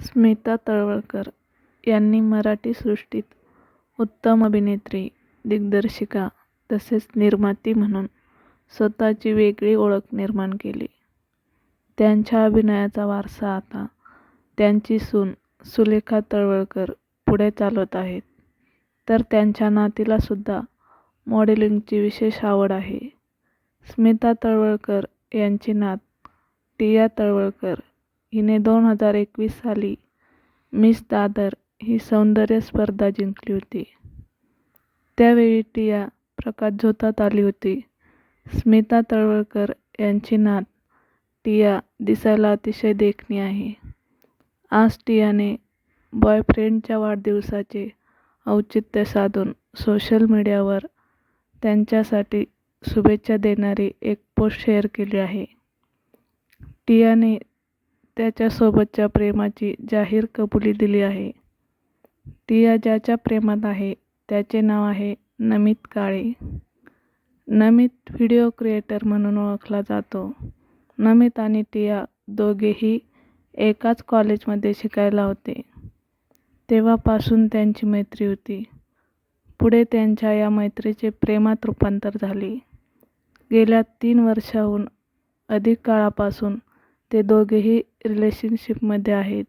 स्मिता तळवळकर यांनी मराठी सृष्टीत उत्तम अभिनेत्री दिग्दर्शिका तसेच निर्माती म्हणून स्वतःची वेगळी ओळख निर्माण केली. त्यांच्या अभिनयाचा वारसा आता त्यांची सून सुलेखा तळवळकर पुढे चालवत आहेत. तर त्यांच्या नातीलासुद्धा मॉडेलिंगची विशेष आवड आहे. स्मिता तळवळकर यांची नात टिया तळवळकर हिने दोन हजार एकवीस साली मिस दादर ही सौंदर्य स्पर्धा जिंकली होती. त्यावेळी टिया प्रकाश झोतात आली होती. स्मिता तळवळकर यांची नात टिया दिसायला अतिशय देखणी आहे. आज टियाने बॉयफ्रेंडच्या वाढदिवसाचे औचित्य साधून सोशल मीडियावर त्यांच्यासाठी शुभेच्छा देणारी एक पोस्ट शेअर केली आहे. टियाने त्याच्यासोबतच्या प्रेमाची जाहीर कबुली दिली आहे. तिया ज्याच्या प्रेमात आहे त्याचे नाव आहे नमित काळे. नमित व्हिडिओ क्रिएटर म्हणून ओळखला जातो. नमित आणि टिया दोघेही एकाच कॉलेजमध्ये शिकायला होते. तेव्हापासून त्यांची मैत्री होती. पुढे त्यांच्या या मैत्रीचे प्रेमात रूपांतर झाले. गेल्या तीन वर्षाहून अधिक काळापासून ते दोघेही रिलेशनशिपमध्ये आहेत.